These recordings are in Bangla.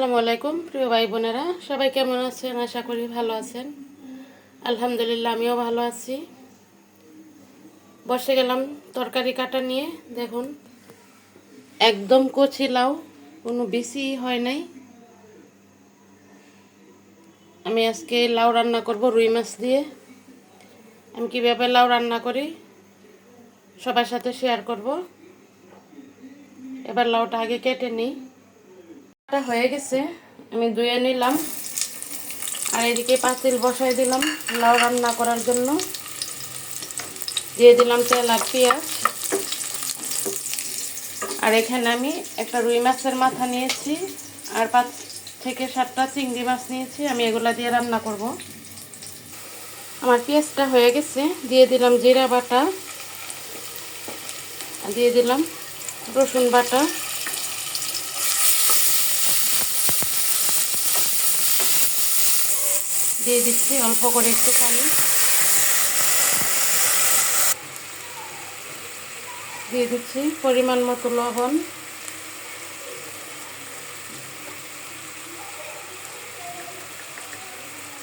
আসসালামু আলাইকুম, প্রিয় ভাই বোনেরা। সবাই কেমন আছেন? আশা করি ভালো আছেন। আলহামদুলিল্লাহ, আমিও ভালো আছি। বসে গেলাম তরকারি কাটা নিয়ে, দেখুন। একদম কচি লাউ, কোনো বেশি হয় নাই। আমি আজকে লাউ রান্না করব রুই মাছ দিয়ে। আমি কীভাবে লাউ রান্না করি, সবার সাথে শেয়ার করব। এবার লাউটা আগে কেটে নিই। হয়ে গেছে। আমি ধুয়ে নিলাম। আর এদিকে পাতিল বসাই দিলাম লাউ রান্না করার জন্য। দিয়ে দিলাম তেল আর পেঁয়াজ। আর এখানে আমি একটা রুই মাছের মাথা নিয়েছি। আর পাঁচ থেকে সাতটা চিংড়ি মাছ নিয়েছি। আমি এগুলা দিয়ে রান্না করব। আমার পেঁয়াজটা হয়ে গেছে। দিয়ে দিলাম জিরা বাটা। দিয়ে দিলাম রসুন বাটা। দিয়ে দিচ্ছি, অল্প করে একটু পানি দিয়ে দিচ্ছি পরিমাণ মতো লবণ।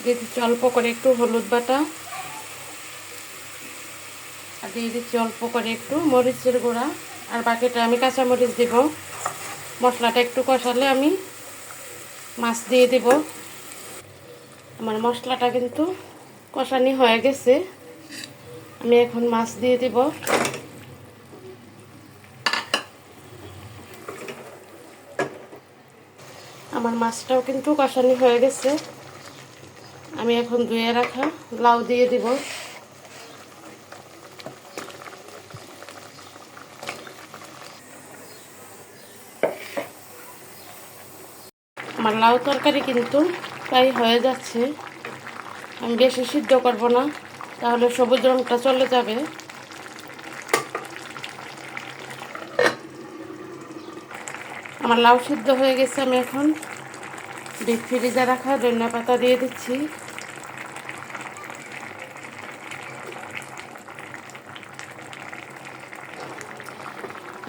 দিয়ে দিচ্ছি অল্প করে একটু হলুদ বাটা। আর দিয়ে দিচ্ছি অল্প করে একটু মরিচের গুঁড়া। আর বাকিটা আমি কাঁচা মরিচ দিব। মশলাটা একটু কষালে আমি মাছ দিয়ে দিব। আমার মশলাটা কিন্তু কষানি হয়ে গেছে। আমি এখন মাছ দিয়ে দিব। আমার মাছটাও কিন্তু কষানি হয়ে গেছে। আমি এখন ধুয়ে রাখা লাউ দিয়ে দিব। আমার লাউ তরকারি কিন্তু প্রায় হয়ে যাচ্ছে। আমি বেশি সিদ্ধ করব না, তাহলে সবুজ রঙটা চলে যাবে। আমার লাউ সিদ্ধ হয়ে গেছে, আমি এখন ডিপ ফ্রিজে রাখা ধনিয়া পাতা দিয়ে দিচ্ছি।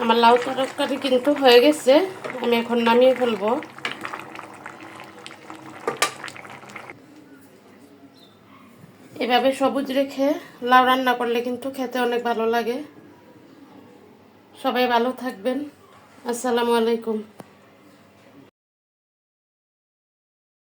আমার লাউ তরকারি কিন্তু হয়ে গেছে, আমি এখন নামিয়ে ফেলব। এভাবে সবুজ রেখে লাউ রান্না করলে কিন্তু খেতে অনেক ভালো লাগে। সবাই ভালো থাকবেন। আসসালামু আলাইকুম।